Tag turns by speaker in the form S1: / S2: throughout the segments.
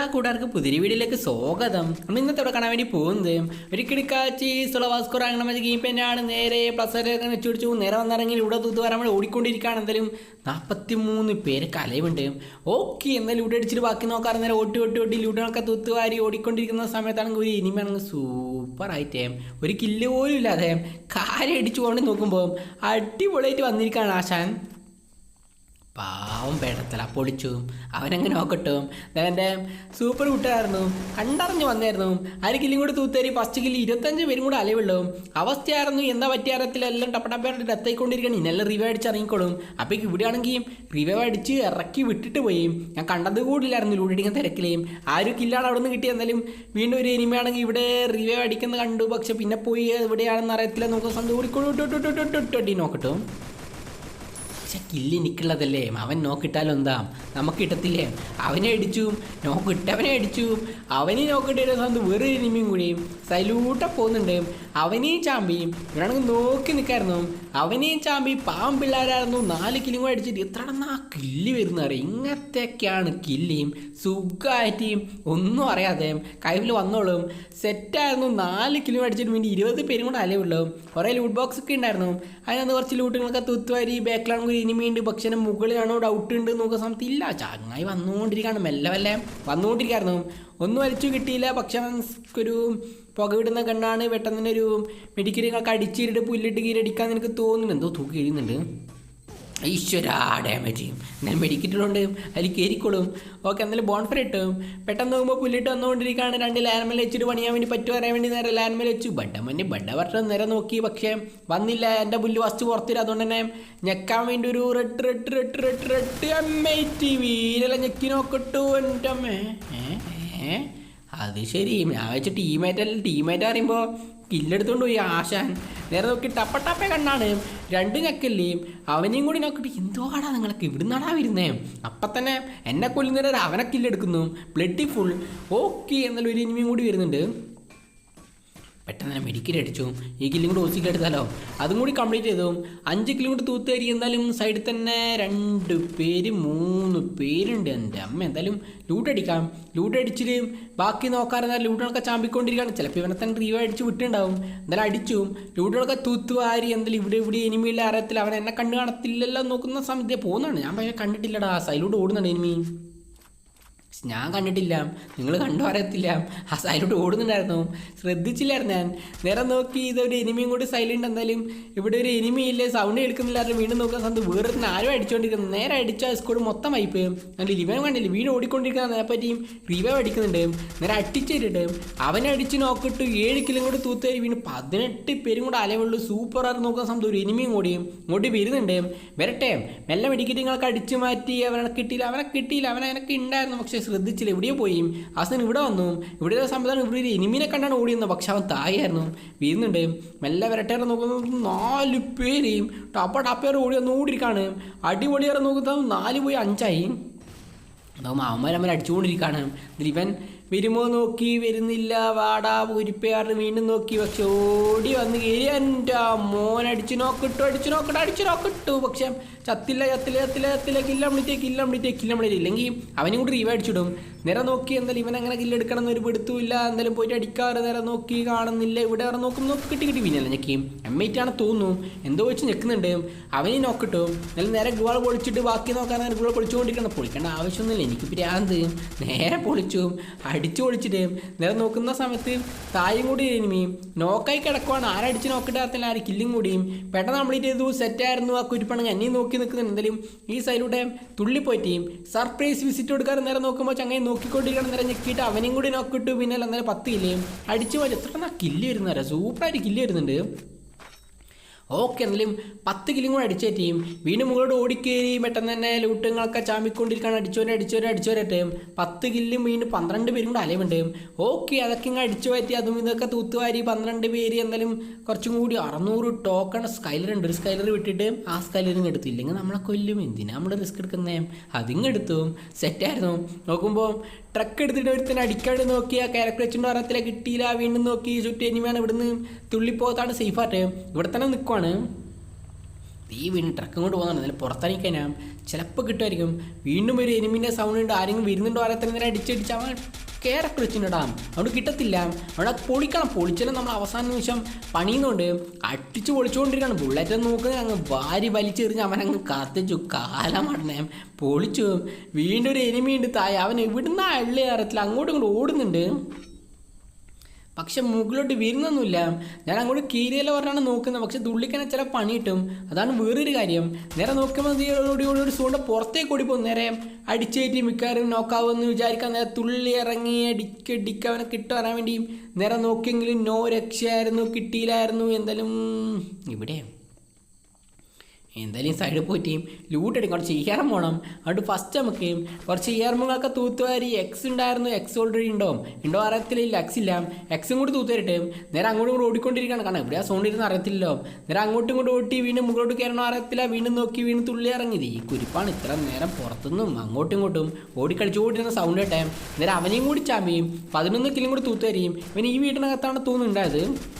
S1: എല്ലാ കൂട്ടുകാർക്കും പുതിയ വീഡിയോയിലേക്ക് സ്വാഗതം. നമ്മൾ ഇന്നത്തെ ഇവിടെ കാണാൻ വേണ്ടി പോകുന്നത് ഒരു കിടക്കാച്ചി സുളവാസ്കോർ അങ്ങനെ മതി ഗെയിം നേരെ പ്ലസ് വെച്ച് പിടിച്ചു നേരെ വന്നിറങ്ങി ഇവിടെ തൂത്ത് വരാൻ നമ്മൾ ഓടിക്കൊണ്ടിരിക്കുകയാണ്. എന്തായാലും നാൽപ്പത്തി മൂന്ന് പേര് കലയുണ്ട്. ഓക്കെ എന്നാൽ ഇവിടെ അടിച്ചിട്ട് ബാക്കി നോക്കാറ് നേരെ ഓട്ടി ഓട്ടി ഓട്ടി ലൂട്ടൊക്കെ തൂത്തുവാരി ഓടിക്കൊണ്ടിരിക്കുന്ന സമയത്താണെങ്കിൽ ഒരു ഇനിമയാണെങ്കിൽ സൂപ്പർ ആയിട്ടേ ഒരു കില്ല് പോലും ഇല്ലാതെ കാര്യം അടിച്ചു കൊണ്ട് നോക്കുമ്പോൾ അടിപൊളിയായിട്ട് വന്നിരിക്കുകയാണ് ആശാൻ. പാവം പേടത്തല പൊളിച്ചു അവനങ്ങനെ നോക്കട്ടും അവന്റെ സൂപ്പർ കുട്ടായിരുന്നു കണ്ടറിഞ്ഞ് വന്നായിരുന്നു ആര് കില്ലും കൂടെ തൂത്തേരി ഫസ്റ്റ് കില്ല് ഇരുപത്തഞ്ച് പേരും കൂടെ അലവുള്ളൂ അവസ്ഥയായിരുന്നു എന്താ പറ്റിയ അറിയത്തില്ല ടപ്പടപ്പേട്ട് ഡെത്തായിക്കൊണ്ടിരിക്കണം ഇന്നെല്ലാം റിവൈവ് അടിച്ച് ഇറങ്ങിക്കോളും ഇവിടെ ആണെങ്കിൽ റിവൈവ് അടിച്ച് ഇറക്കി വിട്ടിട്ട് പോയി ഞാൻ കണ്ടത് കൂടില്ലായിരുന്നു ലൂടിടിക്കുന്ന തിരക്കിലേയും ആ ഒരു കില്ലാണ് അവിടെ നിന്ന് കിട്ടിയത് എന്തായാലും വീണ്ടും ഒരു എനിമയാണെങ്കിൽ ഇവിടെ റിവൈവ് അടിക്കുന്നത് കണ്ടു പക്ഷെ പിന്നെ പോയി എവിടെയാണെന്ന് അറിയത്തില്ല നോക്കുന്ന സമയത്ത് കൂടി നോക്കട്ടോ പക്ഷെ കില്ല് എനിക്കുള്ളതല്ലേ അവൻ നോക്കിട്ടാലോ എന്താ നമുക്ക് കിട്ടത്തില്ലേ? അവനെ അടിച്ചു. നോക്കിട്ടവനെ അടിച്ചു. അവനെ നോക്കിട്ട് സ്വന്തം വേറെ എനിമിയും കൂടിയും സൈലൂട്ട പോകുന്നുണ്ട്. അവനെയും ചാമ്പിയും ഇവരാണെങ്കിൽ നോക്കി നിൽക്കായിരുന്നു അവനെയും ചാമ്പി പാവം പിള്ളേരായിരുന്നു. നാല് കിലും കൂടെ അടിച്ചിട്ട് എത്ര ആ കില്ല് വരുന്ന അറിയാം? ഇങ്ങനത്തെയൊക്കെയാണ് കില്ലിയും സുഖമായിട്ടും ഒന്നും അറിയാതെ കൈവിൽ വന്നോളും. സെറ്റായിരുന്നു. നാല് കിലോ അടിച്ചിട്ട് വേണ്ടി ഇരുപത് പേരും കൂടെ അലവുള്ളൂ കുറേ ലൂട്ട് ബോക്സ് ഒക്കെ ഉണ്ടായിരുന്നു. അതിനകത്ത് കുറച്ച് ലൂട്ടുകളൊക്കെ തുത്തുവാരി ബാക്കിലാണെങ്കിൽ ഇനിമയുണ്ട് പക്ഷേ മുകളിലാണോ? ഡൗട്ട് ഉണ്ട് നോക്കുന്ന സമയത്ത് ഇല്ല. ചങ്ങായി വന്നുകൊണ്ടിരിക്കുകയാണ്. മെല്ലെ മെല്ലെ വന്നുകൊണ്ടിരിക്കുകയായിരുന്നു. ഒന്നും വലിച്ചു കിട്ടിയില്ല. പക്ഷെ ഒരു പുക വിടുന്ന കണ്ണാണ് ഒരു മെഡിക്കലുകളൊക്കെ അടിച്ചിട്ട് പുല്ലിട്ട് കീരടിക്കാൻ എനിക്ക് തോന്നുന്നു എന്തോ തൂക്കി എഴുതുന്നുണ്ട് ഈശ്വരാ ഡാമേജ് ചെയ്യും എന്നാലും മെഡിക്കറ്റിലുണ്ട് അതിൽ കയറിക്കൊള്ളും ഓക്കെ എന്നാലും ബോൺഫർ ഇട്ടും. പെട്ടെന്ന് നോക്കുമ്പോൾ പുല്ലിട്ട് വന്നുകൊണ്ടിരിക്കുകയാണ്. രണ്ട് ലാൻമേൽ വെച്ചിട്ട് പണിയാൻ വേണ്ടി പറ്റു പറയാൻ വേണ്ടി നേരെ ലാൻമേൽ വെച്ചു ബഡമന്നെ ബഡ്ഡ വർഷം നേരെ നോക്കി. പക്ഷേ വന്നില്ല. എന്റെ പുല്ല് ഫസ്റ്റ് പുറത്തില്ല അതുകൊണ്ട് തന്നെ ഞെക്കാൻ വേണ്ടി ഒരു റെട്ട് റെട്ട് റെട്ട് റെട്ട് റെട്ട് അമ്മേ ടി വിയിലെല്ലാം ഞെക്കി നോക്കട്ടു എന്റെ അമ്മേ. ഏ അത് ശരി. ഞാൻ വെച്ച ടീമേറ്റ് അല്ല. ടീമേറ്റ് അറിയുമ്പോൾ കില്ലെടുത്തോണ്ട് പോയി ആശാൻ. നേരെ നോക്കി ടപ്പ ടപ്പ കണ്ണാണ്. രണ്ട് ഞക്കല്ലേയും അവനെയും കൂടി നോക്കിട്ട് കാടാ നിങ്ങൾക്ക് ഇവിടുന്നാടാ വരുന്നേ. അപ്പം തന്നെ എന്നെ കൊല്ലുന്നവരെ അവനെ കില്ലെടുക്കുന്നു. ബ്ലഡി ഫുൾ ഓക്കെ എന്നുള്ള ഒരു ഇനിമയും കൂടി വരുന്നുണ്ട്. പെട്ടെന്ന് തന്നെ മെഡിക്കൽ അടിച്ചു. ഈ കില്ലും കൂടി ഓസിക്ക് എടുത്താലോ? അതും കൂടി കംപ്ലീറ്റ് ചെയ്തു. അഞ്ച് കിലോമീറ്റർ കൂടി തൂത്തേരി എന്തായാലും സൈഡിൽ തന്നെ രണ്ട് പേര് മൂന്ന് പേരുണ്ട് എന്റെ അമ്മ. എന്തായാലും ലൂട്ട് അടിക്കാം. ലൂട്ട് അടിച്ചിട്ട് ബാക്കി നോക്കാറുണ്ട് ലൂട്ടുകളൊക്കെ ചാമ്പിക്കൊണ്ടിരിക്കുകയാണ്. ചിലപ്പോൾ ഇവനെ തന്നെ റീവ് അടിച്ച് വിട്ടുണ്ടാവും എന്തായാലും അടിച്ചു. ലൂട്ടുകളൊക്കെ തൂത്തുവാരി എന്തായാലും ഇവിടെ ഇവിടെ എനിമിയില്ല അറിയത്തില്ല അവൻ എന്നെ കണ്ടു കാണത്തില്ലല്ലോ നോക്കുന്ന സമയത്ത് പോകുന്നതാണ് ഞാൻ പക്ഷേ കണ്ടിട്ടില്ലടാ. സൈലൂട്ട് ഓടുന്നുണ്ട് എനിമി ഞാൻ കണ്ടിട്ടില്ല. നിങ്ങൾ കണ്ടു അറിയത്തില്ല. ആ സൈലോട്ട് ഓടുന്നുണ്ടായിരുന്നു. ശ്രദ്ധിച്ചില്ലായിരുന്നു ഞാൻ. നേരെ നോക്കി ഇതൊരു എനിമിയും കൂടി സൈലന്റ് എന്തായാലും ഇവിടെ ഒരു എനിമി ഇല്ലേ. സൗണ്ട് കേൾക്കുന്നില്ലായിരുന്നു വീണ്ടും നോക്കാൻ സമയത്ത് വേറെ ആരും അടിച്ചുകൊണ്ടിരിക്കുന്നു നേരെ അടിച്ച സ്കോഡ് മൊത്തം വൈപ്പ് നല്ല ലിവൻ കണ്ടില്ല. വീട് ഓടിക്കൊണ്ടിരിക്കുന്ന പറ്റിയും റിവൈവ് അടിക്കുന്നുണ്ട്. നേരെ അടിച്ചിട്ട് അവനെ അടിച്ച് നോക്കിട്ട് ഏഴ് കിലും കൂടി തൂത്തേരി വീണ് പതിനെട്ട് പേരും കൂടെ അലവുള്ളൂ സൂപ്പർ ആർ നോക്കാൻ സമയത്ത് ഒരു എനിമിയും കൂടി ഇങ്ങോട്ട് വരുന്നുണ്ട്. വരട്ടെ. മെല്ലെ മെഡിക്കറ്റ് നിങ്ങൾക്ക് അടിച്ചു മാറ്റി. അവനെ കിട്ടിയില്ല. അവനെ കിട്ടിയില്ല. അവനെ എനിക്ക് ഉണ്ടായിരുന്നു. പക്ഷേ ശ്രദ്ധിച്ചില്ല. എവിടെയോ പോയി. ആസൻ ഇവിടെ വന്നു. ഇവിടെ സംവിധാനം ഇവിടെ ഒരു എനിമിനെ കണ്ടാണ് ഓടിയെന്ന്. പക്ഷെ അവൻ തായായിരുന്നു വീഴുന്നുണ്ട്. മെല്ലെ വരട്ടേറെ നോക്കുന്നത് നാല് പേരെയും ടപ്പ ടപ്പേറെ ഓടി വന്ന് ഓടിയിരിക്കാണ്. അടിപൊളിയേറെ നോക്കുന്നത് നാല് പോയി അഞ്ചായി. അതാവുമ്പോൾ അവന്മാരമ്മ അടിച്ചുകൊണ്ടിരിക്കുകയാണ് ഇതിൽ ഇവൻ വരുമോ നോക്കി വരുന്നില്ല. വാടാ ഉരുപ്പയാറിന് വീണ്ടും നോക്കി. പക്ഷെ ഓടി വന്ന് കയറി എന്റെ മോൻ അടിച്ചു നോക്കിട്ടു അടിച്ചു നോക്കട്ടെ അടിച്ചു നോക്കിട്ടു. പക്ഷെ ചത്തില്ല ചത്തില്ല ചത്തില്ല ചത്തില്ല. കില്ല വിളിച്ചേ കില്ല വിളിച്ചേ കില്ല വിളിച്ചേ ഇല്ലെങ്കിൽ അവനും കൂടി റീവ് അടിച്ചിടും. നേരെ നോക്കി എന്തായാലും ഇവൻ അങ്ങനെ കില്ലെടുക്കണം എന്നൊരു പിടുത്തുമില്ല എന്തായാലും പോയിട്ട് അടിക്കാറ് നേരെ നോക്കി കാണുന്നില്ല. ഇവിടെ അവിടെ നോക്കും നോക്കി കിട്ടി കിട്ടി. പിന്നെ ഞെക്കി എമ്മൈറ്റാണ് തോന്നുന്നു. എന്തോ വെച്ച് ഞെക്കുന്നുണ്ട്. അവനെ നോക്കിട്ടു. എന്നാലും നേരെ ഗുവാൾ പൊളിച്ചിട്ട് ബാക്കി നോക്കാൻ ഗുവാൾ പൊളിച്ചുകൊണ്ടിരിക്കണം പൊളിക്കേണ്ട ആവശ്യമൊന്നുമില്ല. എനിക്ക് പ്രാന്ത് നേരെ പൊളിച്ചു. അടിച്ചു പൊളിച്ചിട്ട് നേരെ നോക്കുന്ന സമയത്ത് തായും കൂടി എനിമിയും നോക്കായി കിടക്കുവാണ്. ആരടിച്ച് നോക്കിട്ട് ആര് കില്ലും കൂടിയും. പെട്ടെന്ന് കംപ്ലീറ്റ് ചെയ്തു സെറ്റായിരുന്നു ആ കുരിപ്പണെങ്കിൽ എന്നെയും നോക്കി നിൽക്കുന്നുണ്ട്. എന്തായാലും ഈ സൈഡിലൂടെ തുള്ളിപ്പോയിട്ട് സർപ്രൈസ് വിസിറ്റ് കൊടുക്കാൻ നേരെ നോക്കുമ്പോൾ ചങ്ങനെ നോക്കിക്കൊണ്ടിരിക്കണം നേരെ ഞെക്കിയിട്ട് അവനെയും കൂടി നോക്കിയിട്ട് പിന്നെ അന്നേരം പത്ത് കില്ലയും അടിച്ചു പോയി എത്ര കില്ല് വരുന്നവരാ സൂപ്പറായിട്ട് കില്ല് വരുന്നുണ്ട് ഓക്കെ എന്നാലും പത്ത് കിലും കൂടെ അടിച്ച ടീം വീണ്ടും മുകളോട് ഓടിക്കേറി പെട്ടെന്ന് തന്നെ ലൂട്ടുകളൊക്കെ ചാമ്പിക്കൊണ്ടിരിക്കുകയാണ് അടിച്ചോരെ അടിച്ചോരെ അടിച്ചോരട്ടെ പത്ത് കില്ലും വീണ്ടും പന്ത്രണ്ട് പേരും കൂടെ അലയുണ്ട് ഓക്കെ അതൊക്കെ ഇങ്ങനെ അടിച്ചു പറ്റി അതും ഇതൊക്കെ തൂത്തുവാരി പന്ത്രണ്ട് പേര് എന്തായാലും കുറച്ചും കൂടി അറുന്നൂറ് ടോക്കൺ സ്കൈലർ ഉണ്ട്. ഒരു സ്കൈലർ വിട്ടിട്ട് ആ സ്കൈലറിങ് എടുത്തു. ഇല്ലെങ്കിൽ നമ്മളെ കൊല്ലും. എന്തിനാ നമ്മൾ റിസ്ക് എടുക്കുന്നേ? അതിങ്ങ് എടുത്തു. സെറ്റായിരുന്നു നോക്കുമ്പോൾ ട്രക്ക് എടുത്തിട്ട് ഒരുത്തന്നെ അടിക്കാണ്ട് നോക്കി. ആ ക്യാരക്ടർ വെച്ചിട്ട് പറയത്തില്ല കിട്ടിയില്ല. വീണ്ടും നോക്കി. ചുറ്റി എനിമയാണ് ഇവിടുന്ന് തുള്ളിപ്പോത്താണ് ആട്ടെ ഇവിടെ തന്നെ നിൽക്കുവാണ് തീ വീണ്ടും ട്രക്കും കൊണ്ട് പോകുന്നുണ്ട് എന്നാലും പുറത്തിറങ്ങിക്കഴിഞ്ഞാൽ ചിലപ്പോൾ കിട്ടുമായിരിക്കും. വീണ്ടും ഒരു എനിമിന്റെ സൗണ്ട് ഉണ്ട്. ആരെങ്കിലും വരുന്നുണ്ടോ ആരെ നേരം അടിച്ചടിച്ച് അവൻ കയറൊക്കെ വെച്ചിട്ടുണ്ടാം അവിടെ കിട്ടത്തില്ല. അവിടെ പൊളിക്കണം. പൊളിച്ചാലും നമ്മൾ അവസാന നിമിഷം പണിയുന്നുണ്ട്. അടിച്ച് പൊളിച്ചുകൊണ്ടിരിക്കുകയാണ് ബുള്ളറ്റ് നോക്കുന്നത് അങ്ങ് വാരി വലിച്ചെറിഞ്ഞ് അവൻ അങ്ങ് കത്തിച്ചു കാലമടനെ പൊളിച്ചു. വീണ്ടും ഒരു എനിമി ഉണ്ട് തായ. അവൻ എവിടുന്ന അള്ളി അറിയത്തില്ല അങ്ങോട്ടും ഇങ്ങോട്ട് ഓടുന്നുണ്ട്. പക്ഷെ മുകളിലോട്ട് വീരുന്നൊന്നുമില്ല ഞാൻ അങ്ങോട്ട് കീരിയല്ല പറഞ്ഞാണ് നോക്കുന്നത്. പക്ഷെ തുള്ളിക്കനെ ചില പണി കിട്ടും. അതാണ് വേറൊരു കാര്യം. നേരെ നോക്കുമ്പോൾ ഒരു സൂണ്ട് പുറത്തേക്ക് ഓടിപ്പോകും നേരെ അടിച്ചേറ്റി മിക്കവാറും നോക്കാവുമെന്ന് വിചാരിക്കാൻ നേരെ തുള്ളി ഇറങ്ങി അടിക്കടിക്ക് അവനെ കിട്ടുവരാൻ വേണ്ടി നേരെ നോക്കിയെങ്കിലും നോ രക്ഷയായിരുന്നു. കിട്ടിയില്ലായിരുന്നു. എന്തായാലും ഇവിടെ. എന്തായാലും സൈഡിൽ പോയിട്ട് ലൂട്ട് എടുക്കും. കുറച്ച് ചെയ്യാറും പോകണം അതുകൊണ്ട് ഫസ്റ്റ് നമുക്ക് കുറച്ച് ഇയർമുകളൊക്കെ തൂത്തുവാരി എക്സ് ഉണ്ടായിരുന്നു. എക്സ് ഓൾറെഡി ഉണ്ടോ? ഉണ്ടോ അറിയത്തില്ല. എക്സ് ഇല്ല. എക്സും കൂടി തൂത്തുവരട്ടെ നേരെ അങ്ങോട്ടും ഇങ്ങോട്ട് ഓടിക്കൊണ്ടിരിക്കുകയാണ്. കാരണം എവിടെയാ സോണിരുന്ന് അറിയത്തില്ലല്ലോ. നേരെ അങ്ങോട്ടും ഇങ്ങോട്ട് ഓട്ടി വീണ്ടും മുകളോട്ട് കയറണോ അറിയത്തില്ല. വീണ്ടും നോക്കി വീണ്ടും തുള്ളി ഇറങ്ങിയത് ഈ കുരിപ്പാണ് ഇത്ര നേരം പുറത്തുനിന്നും അങ്ങോട്ടും ഇങ്ങോട്ടും ഓടിക്കളിച്ച് ഓടിയിരുന്ന സൗണ്ട് കേട്ടെ. നേരെ അവനെയും കൂടി ചാമ്പിയും പതിനൊന്ന് കിലും കൂടി തൂത്തുവരിയും. ഇവൻ ഈ വീടിനകത്താണ് തോന്നുന്നുണ്ടായത്.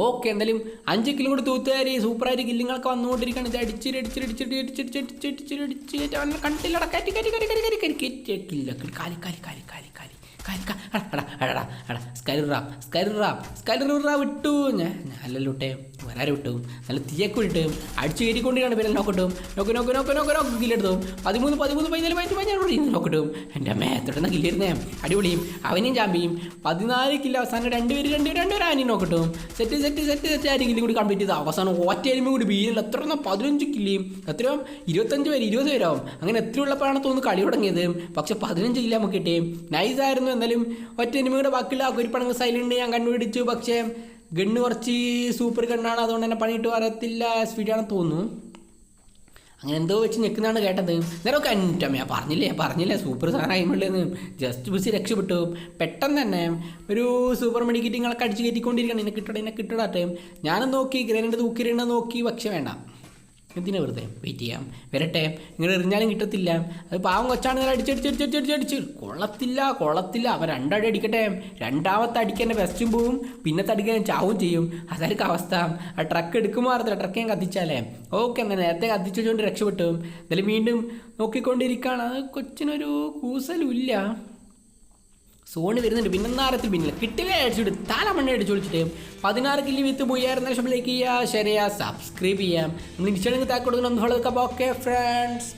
S1: ഓക്കെ എന്തായാലും അഞ്ച് കിലോ കൂടി തൂത്തുകാരി സൂപ്പറായിട്ട് കില്ലിങ്ങളൊക്കെ വന്നുകൊണ്ടിരിക്കുകയാണ് ഇത് അടിച്ചിട്ട് അടിച്ചിട്ട് അടിച്ചിട്ട് അടിച്ചിട്ട് അടിച്ചിട്ട് അടിച്ചിട്ട് അടിച്ചിട്ട് അവനെ കണ്ടില്ല കയറ്റി കയറ്റി കയറ്റി കയറ്റി കയറ്റി കയറ്റി കയറ്റി കാലി കാലി കാലി വിട്ടു. ഞാൻ ഞാനല്ലോ വിട്ടേ വരാരെ വിട്ടു. നല്ല തീയൊക്കെ വിട്ടു. അടിച്ചു കയറ്റിക്കൊണ്ടിരിക്കുകയാണ് പിന്നെ നോക്കട്ടും. നോക്ക് നോക്ക് നോക്ക് നോക്ക് നോക്ക് കില്ലെടുത്തു പതിമൂന്ന് പതിമൂന്ന് പതിനാല് പതിനഞ്ച് പതിനാറ് നോക്കട്ടും. എന്റെ മേത്തോടെ കില്ലിരുന്നേ അടിപൊളിയും. അവനെയും ചാമ്പിയും പതിനാല് കിലോ അവസാനം രണ്ടുപേര് രണ്ടുപേര് രണ്ടുപേരും ആനയും നോക്കട്ടും. സെറ്റ് സെറ്റ് സെറ്റ് സെറ്റ് ആയിട്ട് കില്ലി കൂടി കംപ്ലീറ്റ് ചെയ്ത്. അവസാനം ഒറ്റ എരുമ കൂടി വീരല്ല എത്ര പതിനഞ്ച് കില്ലിയും എത്രയോ ഇരുപത്തഞ്ച് പേര് ഇരുപത് പേരാവും അങ്ങനെ എത്ര ഉള്ളപ്പോഴാണ് തോന്നുന്നു കളി തുടങ്ങിയത്. പക്ഷെ പതിനഞ്ച് കില്ല നമുക്ക് കിട്ടിയും നൈസ് ആയിരുന്നു എന്നാലും ഒറ്റ എനിമയുടെ ബാക്കിയുള്ള ആ പണങ്ങ് സൈലന്റ് ഞാൻ കണ്ടുപിടിച്ചു. പക്ഷേ ഗണ്ണ് കുറച്ച് സൂപ്പർ ഗണ്ണാണ്. അതുകൊണ്ട് തന്നെ പണിയിട്ട് വരത്തില്ല. സ്പീഡാണെന്ന് തോന്നുന്നു. അങ്ങനെ എന്തോ വെച്ച് നിൽക്കുന്നതാണ് കേട്ടത്. നേരമൊക്കെ ഞാൻ പറഞ്ഞില്ലേ പറഞ്ഞില്ലേ സൂപ്പർ സാധനമായിമുള്ളതെന്ന് ജസ്റ്റ് ബസ് രക്ഷപ്പെട്ടു. പെട്ടെന്ന് തന്നെ ഒരു സൂപ്പർ മെഡിക്കറ്റിങ്ങളൊക്കെ അടിച്ച് കയറ്റിക്കൊണ്ടിരിക്കണം എന്നെ കിട്ടണം എന്നെ കിട്ടടാട്ടെ ഞാനും നോക്കി ഗ്രനേഡ് തൂക്കിരണ്ട നോക്കി. പക്ഷെ വേണ്ട. എന്തിനാ വെറുതെ? വെയിറ്റ് ചെയ്യാം. വരട്ടെ. ഇങ്ങനെ എറിഞ്ഞാലും കിട്ടത്തില്ല. അത് പാവം കൊച്ചാണ് ഇങ്ങനെ അടിച്ചടിച്ചടിച്ചടിച്ചടിച്ച് കൊള്ളത്തില്ല കൊള്ളത്തില്ല. അവൻ രണ്ടടി അടിക്കട്ടെ. രണ്ടാമത്തെ അടിക്കന്നെ വെസ്റ്റും പോവും. പിന്നത്തെ അടിക്കാൻ ചാവും ചെയ്യും. അതായിരിക്കും അവസ്ഥ. ആ ട്രക്ക് എടുക്കുമ്പോൾ അറിയത്തില്ല. ട്രക്ക് ഞാൻ കത്തിച്ചാലേ. ഓക്കെ എന്നാൽ നേരത്തെ കത്തിച്ചുകൊണ്ട് രക്ഷപ്പെട്ടു. എന്നാലും വീണ്ടും നോക്കിക്കൊണ്ടിരിക്കുകയാണ് അത് കൊച്ചിനൊരു കൂസലുമില്ല. സോണ് വരുന്നുണ്ട്. പിന്നെ നാരത്തിൽ പിന്നില്ല കിട്ടുകയെ അടിച്ചിട്ട് താല മണ്ണ അടിച്ചു വിളിച്ചിട്ട് പതിനാറ് കില്ലി വിത്ത് പോയായിരുന്ന ലൈക്ക് ചെയ്യുക ചെയ്യുക സബ്സ്ക്രൈബ് ചെയ്യാം നമ്മൾ ഇൻസ്റ്റാഗ്രാമിൽ താക്ക് കൊടുക്കണം ഒന്ന് ഓക്കെ ഫ്രണ്ട്സ്